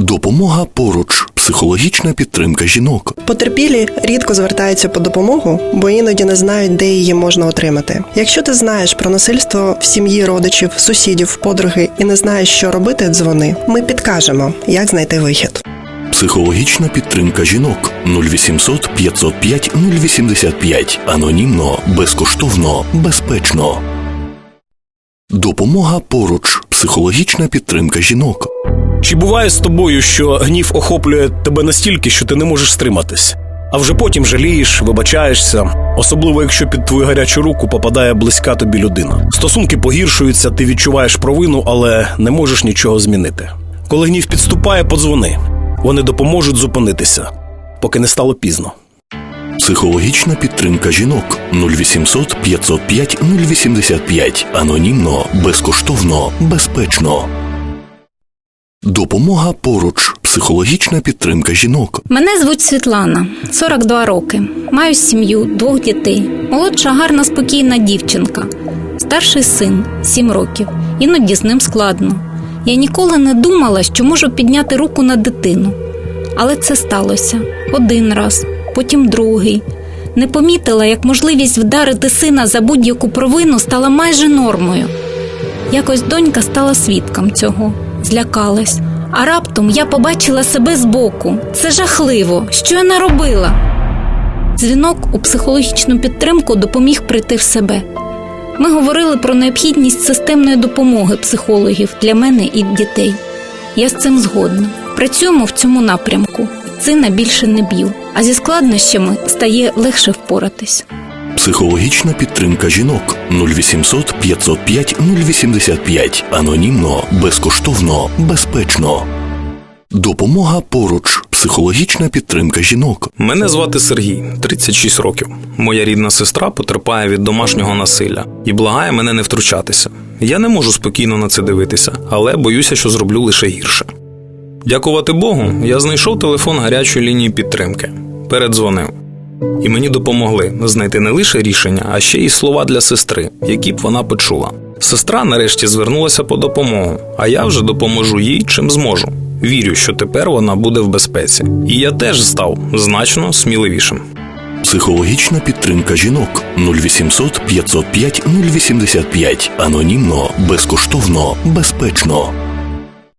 Допомога поруч. Психологічна підтримка жінок. Потерпілі рідко звертаються по допомогу, бо іноді не знають, де її можна отримати. Якщо ти знаєш про насильство в сім'ї родичів, сусідів, подруги і не знаєш, що робити, дзвони. Ми підкажемо, як знайти вихід. Психологічна підтримка жінок 0800 505 085. Анонімно, безкоштовно, безпечно. Допомога поруч. Психологічна підтримка жінок. Чи буває з тобою, що гнів охоплює тебе настільки, що ти не можеш стриматись? А вже потім жалієш, вибачаєшся, особливо якщо під твою гарячу руку попадає близька тобі людина. Стосунки погіршуються, ти відчуваєш провину, але не можеш нічого змінити. Коли гнів підступає, подзвони. Вони допоможуть зупинитися, поки не стало пізно. Психологічна підтримка жінок 0800 505 085. Анонімно, безкоштовно, безпечно. Допомога поруч. Психологічна підтримка жінок. Мене звуть Світлана, 42 роки. Маю сім'ю, двох дітей. Молодша гарна, спокійна дівчинка. Старший син 7 років. Іноді з ним складно. Я ніколи не думала, що можу підняти руку на дитину. Але це сталося один раз, потім другий. Не помітила, як можливість вдарити сина за будь-яку провину стала майже нормою. Якось донька стала свідком цього, злякалась. А раптом я побачила себе збоку. Це жахливо. Що я наробила? Дзвінок у психологічну підтримку допоміг прийти в себе. Ми говорили про необхідність системної допомоги психологів для мене і дітей. Я з цим згодна. Працюємо в цьому напрямку. Сина більше не б'ю, а зі складнощами стає легше впоратись. Психологічна підтримка жінок 0800 505 085. Анонімно, безкоштовно, безпечно. Допомога поруч. Психологічна підтримка жінок. Мене звати Сергій, 36 років. Моя рідна сестра потерпає від домашнього насилля і благає мене не втручатися. Я не можу спокійно на це дивитися, але боюся, що зроблю лише гірше. Дякувати Богу, я знайшов телефон гарячої лінії підтримки, передзвонив. І мені допомогли знайти не лише рішення, а ще й слова для сестри, які б вона почула. Сестра нарешті звернулася по допомогу, а я вже допоможу їй чим зможу. Вірю, що тепер вона буде в безпеці. І я теж став значно сміливішим. Психологічна підтримка жінок 0800 505 085. Анонімно, безкоштовно, безпечно.